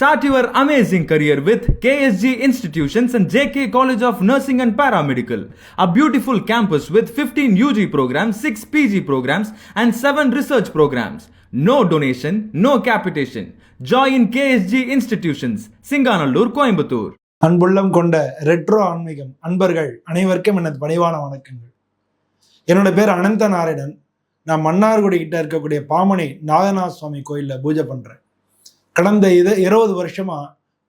Start your amazing career with KSG Institutions and JK College of Nursing and Paramedical, a beautiful campus with 15 UG programs, 6 PG programs, and 7 research programs. No donation, no capitation. Join KSG Institutions, Singanallur, Coimbatore. அன்புள்ளம் கொண்ட retro ஆன்மீகம் அன்பர்கள் அனைவருக்கும் எனது பணிவான வணக்கங்கள் என்னோட பேர் அனந்த நாராயணன் நான் மன்னார்குடி கிட்ட இருக்கக்கூடிய பாமனை நாகநாத சுவாமி கோயிலில் பூஜை பண்ணுறேன் கடந்த இது இருபது வருஷமா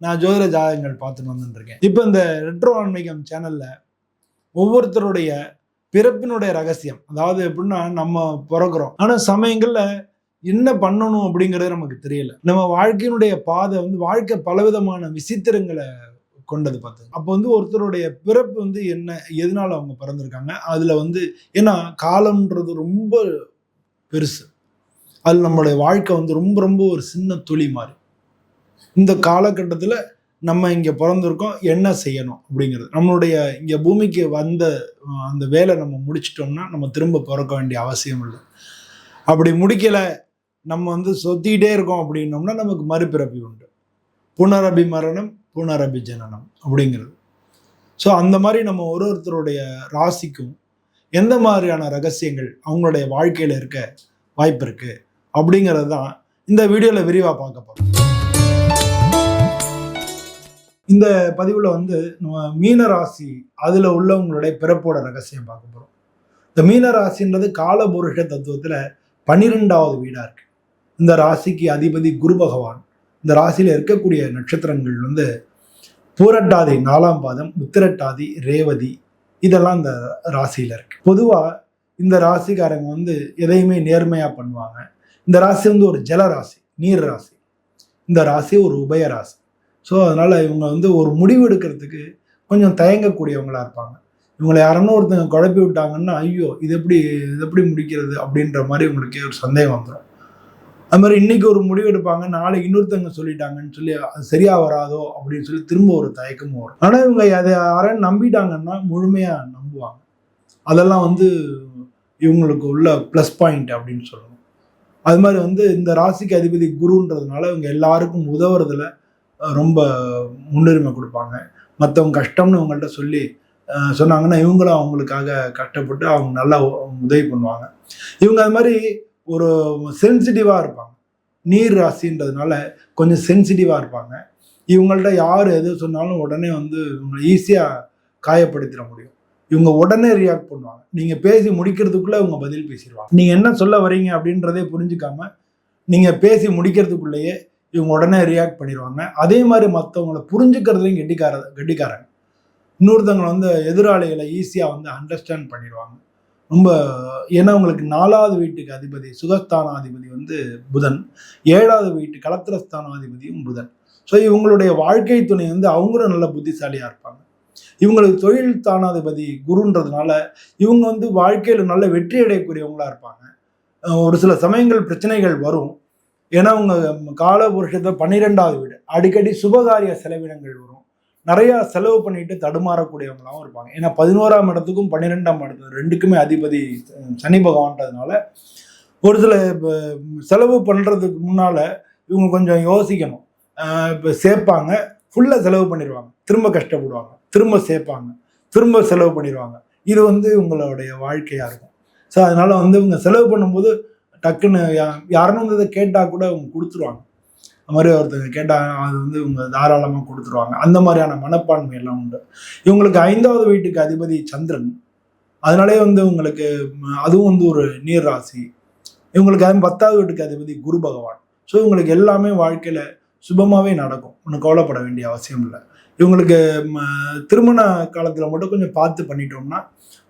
நான் ஜோதிட ஜாதகங்கள் பார்த்துட்டு வந்துருக்கேன் இப்போ இந்த ரெட்ரோ ஆன்மீகம் சேனல்ல ஒவ்வொருத்தருடைய பிறப்பினுடைய ரகசியம் அதாவது எப்படின்னா நம்ம பிறக்கிறோம். ஆனால் சமயங்கள்ல என்ன பண்ணணும் அப்படிங்கிறது நமக்கு தெரியல. நம்ம வாழ்க்கையினுடைய பாதை வந்து வாழ்க்கை பலவிதமான விசித்திரங்களை கொண்டது பார்த்து. அப்போ வந்து ஒருத்தருடைய பிறப்பு வந்து என்ன எதனால அவங்க பிறந்திருக்காங்க அதுல வந்து ஏன்னா காலம்ன்றது ரொம்ப பெருசு. அது நம்மளுடைய வாழ்க்கை வந்து ரொம்ப ரொம்ப ஒரு சின்ன துளி மாதிரி. இந்த காலகட்டத்தில் நம்ம இங்கே பிறந்திருக்கோம் என்ன செய்யணும் அப்படிங்கிறது. நம்மளுடைய இங்கே பூமிக்கு வந்த அந்த வேலை நம்ம முடிச்சிட்டோம்னா நம்ம திரும்ப பிறக்க வேண்டிய அவசியம் இல்லை. அப்படி முடிக்கலை நம்ம வந்து சொத்திக்கிட்டே இருக்கோம் அப்படின்னோம்னா நமக்கு மறுபிறப்பி உண்டு. புனரபி மரணம் புனரபி ஜனனம் அப்படிங்கிறது. ஸோ அந்த மாதிரி நம்ம ஒரு ஒருத்தருடைய ராசிக்கும் எந்த மாதிரியான ரகசியங்கள் அவங்களுடைய வாழ்க்கையில் இருக்க வாய்ப்பு இருக்குது அப்படிங்கிறது தான் இந்த வீடியோவில் விரிவாக பார்க்க போகிறோம் இந்த பதிவில் வந்து நம்ம மீன ராசி அதில் உள்ளவங்களுடைய பிறப்போட ரகசியம் பார்க்க போகிறோம் இந்த மீன ராசின்றது காலபுருஷ தத்துவத்தில் பன்னிரெண்டாவது வீடாக இருக்குது இந்த ராசிக்கு அதிபதி குரு பகவான். இந்த ராசியில் இருக்கக்கூடிய நட்சத்திரங்கள் வந்து பூரட்டாதி நாலாம் பாதம் உத்திரட்டாதி ரேவதி இதெல்லாம் இந்த ராசியில் இருக்குது பொதுவாக இந்த ராசிக்காரங்க வந்து எதையுமே நேர்மையாக பண்ணுவாங்க. இந்த ராசி வந்து ஒரு ஜல ராசி நீர் ராசி. இந்த ராசி ஒரு உபய ராசி. ஸோ அதனால் இவங்க வந்து ஒரு முடிவு எடுக்கிறதுக்கு கொஞ்சம் தயங்கக்கூடியவங்களாக இருப்பாங்க. இவங்களை யாரன்னா ஒருத்தங்க குழப்பி விட்டாங்கன்னா ஐயோ இது எப்படி இது எப்படி முடிக்கிறது அப்படின்ற மாதிரி உங்களுக்கு ஒரு சந்தேகம் வந்துடும் அது மாதிரி இன்னைக்கு ஒரு முடிவு எடுப்பாங்க நாளைக்கு இன்னொருத்தவங்க சொல்லிட்டாங்கன்னு சொல்லி அது சரியாக வராதோ அப்படின்னு சொல்லி திரும்ப ஒரு தயக்கமும் வரும். ஆனால் இவங்க அதை யாரையும் நம்பிட்டாங்கன்னா முழுமையாக நம்புவாங்க. அதெல்லாம் வந்து இவங்களுக்கு உள்ள ப்ளஸ் பாயிண்ட் அப்படின்னு சொல்லணும். அது மாதிரி வந்து இந்த ராசிக்கு அதிபதி குருன்றதுனால இவங்க எல்லாருக்கும் உதவுறதுல ரொம்ப முன்னுரிமை கொடுப்பாங்க. மற்றவங்க கஷ்டம்னு அவங்கள்ட்ட சொல்லி சொன்னாங்கன்னா இவங்களும் அவங்களுக்காக கஷ்டப்பட்டு அவங்க நல்லா உதவி பண்ணுவாங்க. இவங்க அது மாதிரி ஒரு சென்சிட்டிவாக இருப்பாங்க. நீர் ராசின்றதுனால கொஞ்சம் சென்சிட்டிவாக இருப்பாங்க. இவங்கள்ட்ட யார் எது சொன்னாலும் உடனே வந்து இவங்களை ஈஸியாக காயப்படுத்திட முடியும். இவங்க உடனே ரியாக்ட் பண்ணுவாங்க. நீங்கள் பேசி முடிக்கிறதுக்குள்ளே இவங்க பதில் பேசிடுவாங்க. நீங்கள் என்ன சொல்ல வரீங்க அப்படின்றதே புரிஞ்சுக்காம நீங்கள் பேசி முடிக்கிறதுக்குள்ளேயே இவங்க உடனே ரியாக்ட் பண்ணிடுவாங்க. அதே மாதிரி மற்றவங்களை புரிஞ்சுக்கிறதுலையும் கெட்டிக்கார கெட்டிக்காரங்க. இன்னொருத்தவங்களை வந்து எதிராளிகளை ஈஸியாக வந்து அண்டர்ஸ்டாண்ட் பண்ணிடுவாங்க. ரொம்ப ஏன்னா உங்களுக்கு நாலாவது வீட்டுக்கு அதிபதி சுகஸ்தானாதிபதி வந்து புதன். ஏழாவது வீட்டு கலத்திரஸ்தானாதிபதியும் புதன். ஸோ இவங்களுடைய வாழ்க்கை துணை வந்து அவங்களும் நல்ல புத்திசாலியாக இருப்பாங்க. இவங்களுக்கு தொழில் தானாதிபதி குருன்றதுனால இவங்க வந்து வாழ்க்கையில் நல்ல வெற்றி அடையக்கூடியவங்களாக இருப்பாங்க. ஒரு சில சமயங்கள் பிரச்சனைகள் வரும். ஏன்னா அவங்க கால புருஷத்தை பன்னிரெண்டாவது வீடு. அடிக்கடி சுபகாரிய செலவினங்கள் வரும். நிறையா செலவு பண்ணிட்டு தடுமாறக்கூடியவங்களாகவும் இருப்பாங்க. ஏன்னா பதினோராம் இடத்துக்கும் பன்னிரெண்டாம் இடத்துக்கும் ரெண்டுக்குமே அதிபதி சனி பகவான்றதுனால ஒரு சில இப்போ செலவு பண்ணுறதுக்கு முன்னால் இவங்க கொஞ்சம் யோசிக்கணும். இப்போ சேர்ப்பாங்க. ஃபுல்லாக செலவு பண்ணிடுவாங்க. திரும்ப கஷ்டப்படுவாங்க. திரும்ப சேர்ப்பாங்க. திரும்ப செலவு பண்ணிடுவாங்க. இது வந்து உங்களுடைய வாழ்க்கையாக இருக்கும். ஸோ அதனால் வந்து இவங்க செலவு பண்ணும்போது டக்குன்னு யா- யாருன்னு வந்து இதை கேட்டால் கூட அவங்க கொடுத்துருவாங்க. அது மாதிரி ஒருத்தங்க கேட்டால் அது வந்து இவங்க தாராளமாக கொடுத்துருவாங்க. அந்த மாதிரியான மனப்பான்மை எல்லாம் உண்டு. இவங்களுக்கு ஐந்தாவது வீட்டுக்கு அதிபதி சந்திரன். அதனாலே வந்து உங்களுக்கு அதுவும் வந்து ஒரு நீர் ராசி. இவங்களுக்கு அது பத்தாவது வீட்டுக்கு அதிபதி குரு பகவான். ஸோ இவங்களுக்கு எல்லாமே வாழ்க்கையில் சுபமாகவே நடக்கும். ஒன்றும் கவலைப்பட வேண்டிய அவசியம் இல்லை. இவங்களுக்கு ம, திருமண காலத்தில் மட்டும் கொஞ்சம் பார்த்து பண்ணிட்டோம்னா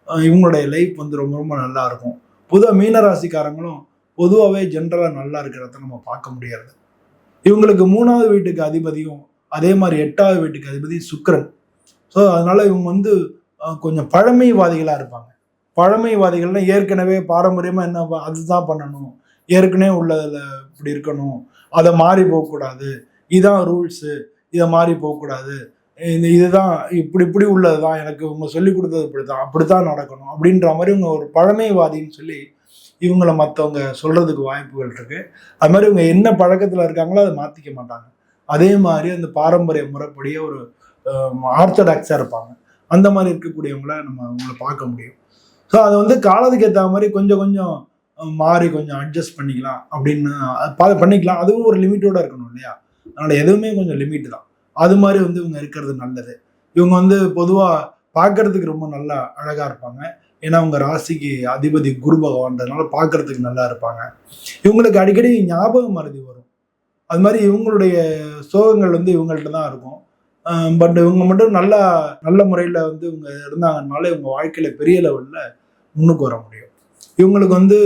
இவங்களுடைய லைஃப் வந்து ரொம்ப ரொம்ப நல்லா இருக்கும். பொதுவாக மீனராசிக்காரங்களும் பொதுவாகவே ஜென்ரலாக நல்லா இருக்கிறத நம்ம பார்க்க முடியாது. இவங்களுக்கு மூணாவது வீட்டுக்கு அதிபதியும் அதே மாதிரி எட்டாவது வீட்டுக்கு அதிபதி சுக்கரன். ஸோ அதனால் இவங்க வந்து கொஞ்சம் பழமைவாதிகளாக இருப்பாங்க. பழமைவாதிகள்னா ஏற்கனவே பாரம்பரியமாக என்ன அதுதான் பண்ணணும். ஏற்கனவே உள்ளதில் இப்படி இருக்கணும். அதை மாறி போகக்கூடாது. இதான் ரூல்ஸு இதை மாறி போகக்கூடாது. இந்த இதுதான் இப்படி இப்படி உள்ளது தான் எனக்கு இவங்க சொல்லி கொடுத்தது இப்படி தான் அப்படி தான் நடக்கணும். அப்படின்ற மாதிரி இவங்க ஒரு பழமைவாதின்னு சொல்லி இவங்கள மற்றவங்க சொல்கிறதுக்கு வாய்ப்புகள் இருக்குது அது மாதிரி இவங்க என்ன பழக்கத்தில் இருக்காங்களோ அதை மாற்றிக்க மாட்டாங்க. அதே மாதிரி அந்த பாரம்பரிய முறைப்படியே ஒரு ஆர்த்தடாக்ஸாக இருப்பாங்க. அந்த மாதிரி இருக்கக்கூடியவங்கள நம்ம அவங்கள பார்க்க முடியும். ஸோ அதை வந்து காலத்துக்கு ஏற்ற மாதிரி கொஞ்சம் கொஞ்சம் மாறி கொஞ்சம் அட்ஜஸ்ட் பண்ணிக்கலாம் அப்படின்னு பா- பண்ணிக்கலாம். அதுவும் ஒரு லிமிட்டோட இருக்கணும் இல்லையா? அதனால் எதுவுமே கொஞ்சம் லிமிட் தான். அது மாதிரி வந்து இவங்க இருக்கிறது நல்லது. இவங்க வந்து பொதுவாக பார்க்கறதுக்கு ரொம்ப நல்லா அழகாக இருப்பாங்க. ஏன்னா அவங்க ராசிக்கு அதிபதி குரு பகவான்றதுனால பார்க்கறதுக்கு நல்லா இருப்பாங்க. இவங்களுக்கு அடிக்கடி ஞாபக மருதி வரும். அது மாதிரி இவங்களுடைய சோகங்கள் வந்து இவங்கள்ட்ட தான் இருக்கும். பட் இவங்க மட்டும் நல்லா நல்ல முறையில் வந்து இவங்க இருந்தாங்கனால இவங்க வாழ்க்கையில் பெரிய லெவலில் முன்னுக்கு வர முடியும். இவங்களுக்கு வந்து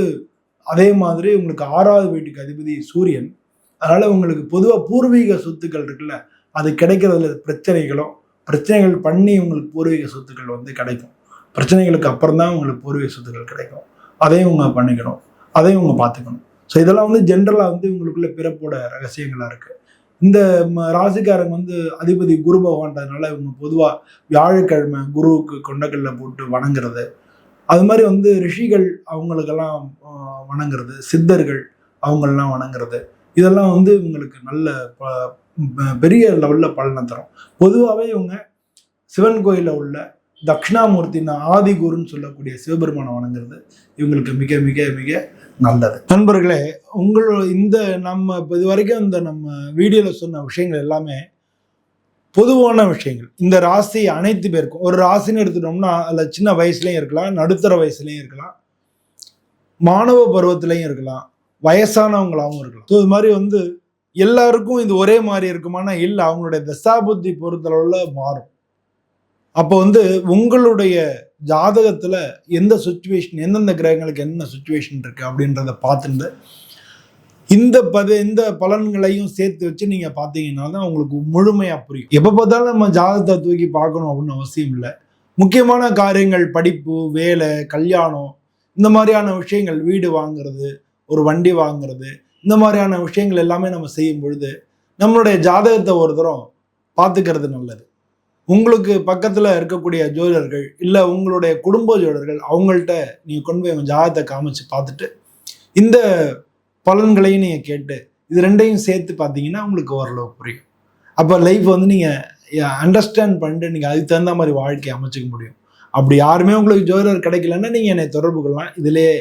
அதே மாதிரி இவங்களுக்கு ஆறாவது வீட்டுக்கு அதிபதி சூரியன். அதனால் இவங்களுக்கு பொதுவாக பூர்வீக சொத்துக்கள் இருக்குல்ல அது கிடைக்கிறதுல பிரச்சனைகளும் பிரச்சனைகள் பண்ணி இவங்களுக்கு பூர்வீக சொத்துக்கள் வந்து கிடைக்கும். பிரச்சனைகளுக்கு அப்புறம் தான் உங்களுக்கு பூர்வீக சொத்துக்கள் கிடைக்கும். அதையும் இவங்க பண்ணிக்கணும். அதையும் இவங்க பார்த்துக்கணும் ஸோ இதெல்லாம் வந்து ஜென்ரலாக வந்து இவங்களுக்குள்ள பிறப்போட ரகசியங்களாக இருக்குது இந்த ராசிக்காரங்க வந்து அதிபதி குரு பகவான்றதுனால இவங்க பொதுவாக வியாழக்கிழமை குருவுக்கு கொண்டக்கல்ல போட்டு வணங்குறது. அது மாதிரி வந்து ரிஷிகள் அவங்களுக்கெல்லாம் வணங்குறது. சித்தர்கள் அவங்களெல்லாம் வணங்குறது. இதெல்லாம் வந்து இவங்களுக்கு நல்ல ப- பெரிய லெவலில் பலனை தரும். பொதுவாகவே இவங்க சிவன் கோயிலில் உள்ள தட்சிணாமூர்த்தின ஆதிகுருன்னு சொல்லக்கூடிய சிவபெருமானை வணங்குறது இவங்களுக்கு மிக மிக மிக நல்லது. நண்பர்களே உங்களோட இந்த நம்ம இப்போ இது வரைக்கும் இந்த நம்ம வீடியோவில் சொன்ன விஷயங்கள் எல்லாமே பொதுவான விஷயங்கள். இந்த ராசி அனைத்து பேருக்கும் ஒரு ராசின்னு எடுத்துட்டோம்னா அதில் சின்ன வயசுலையும் இருக்கலாம் நடுத்தர வயசுலையும் இருக்கலாம் மாணவ பருவத்திலையும் இருக்கலாம் வயசானவங்களாகவும் இருக்கலாம். ஸோ இது மாதிரி வந்து எல்லாருக்கும் இது ஒரே மாதிரி இருக்குமானா இல்லை அவங்களுடைய தசாபுத்தி பொறுத்தளவில் மாறும். அப்போ வந்து உங்களுடைய ஜாதகத்தில் எந்த சுச்சுவேஷன் எந்தெந்த கிரகங்களுக்கு என்ன சுச்சுவேஷன் இருக்குது அப்படின்றத பார்த்துட்டு இந்த பத இந்த பலன்களையும் சேர்த்து வச்சு நீங்கள் பார்த்தீங்கன்னா தான் உங்களுக்கு முழுமையாக புரியும். எப்போ பார்த்தாலும் நம்ம ஜாதகத்தை தூக்கி பார்க்கணும் அப்படின்னு அவசியம் இல்லை. முக்கியமான காரியங்கள் படிப்பு வேலை கல்யாணம் இந்த மாதிரியான விஷயங்கள் வீடு வாங்குறது ஒரு வண்டி வாங்குறது இந்த மாதிரியான விஷயங்கள் எல்லாமே நம்ம செய்யும் பொழுது நம்மளுடைய ஜாதகத்தை ஒரு தரம் பார்த்துக்கிறது நல்லது. உங்களுக்கு பக்கத்துல இருக்கக்கூடிய ஜோதிடர்கள் இல்ல உங்களுடைய குடும்ப ஜோதிடர்கள் அவங்கள்ட்ட நீங்கள் கொண்டு போய் ஜாதகத்தை காமிச்சு பார்த்துட்டு இந்த பலன்களையும் நீங்க கேட்டு இது ரெண்டையும் சேர்த்து பார்த்தீங்கன்னா உங்களுக்கு ஓரளவு புரியும். அப்போ லைஃப் வந்து நீங்க அண்டர்ஸ்டாண்ட் பண்ணிட்டு நீங்க அதுக்கு தகுந்த மாதிரி வாழ்க்கையை அமைச்சுக்க முடியும். அப்படி யாருமே உங்களுக்கு ஜோதிடர் கிடைக்கலன்னா நீங்க என்னை தொடர்பு கொள்ளலாம். இதுலேயே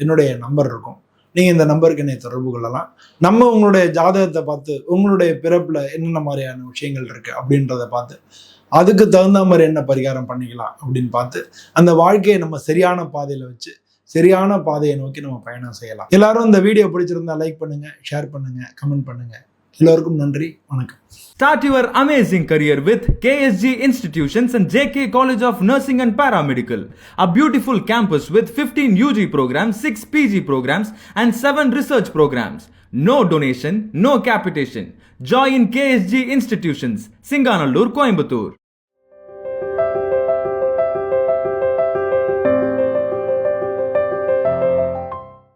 என்னுடைய நம்பர் இருக்கும். நீங்க இந்த நம்பருக்கு என்னை தொடர்பு கொள்ளலாம். நம்ம உங்களுடைய ஜாதகத்தை பார்த்து உங்களுடைய பிறப்புல என்னென்ன மாதிரியான விஷயங்கள் இருக்கு அப்படின்றத பார்த்து அதுக்கு தகுந்த மாதிரி என்ன பரிகாரம் பண்ணிக்கலாம் அப்படின்னு பார்த்து அந்த வாழ்க்கையை நம்ம சரியான பாதையில் வச்சு சரியான பாதையை நோக்கி நம்ம பயணம் செய்யலாம் எல்லாரும் இந்த வீடியோ பிடிச்சிருந்தா லைக் பண்ணுங்க ஷேர் பண்ணுங்க கமெண்ட் பண்ணுங்க எல்லோருக்கும் நன்றி வணக்கம் start your amazing career with KSG institutions and JK college of nursing and paramedical a beautiful campus with fifteen UG programmes six PG programmes and seven research programmes no donation no capitation join KSG institutions Singanallur Coimbatore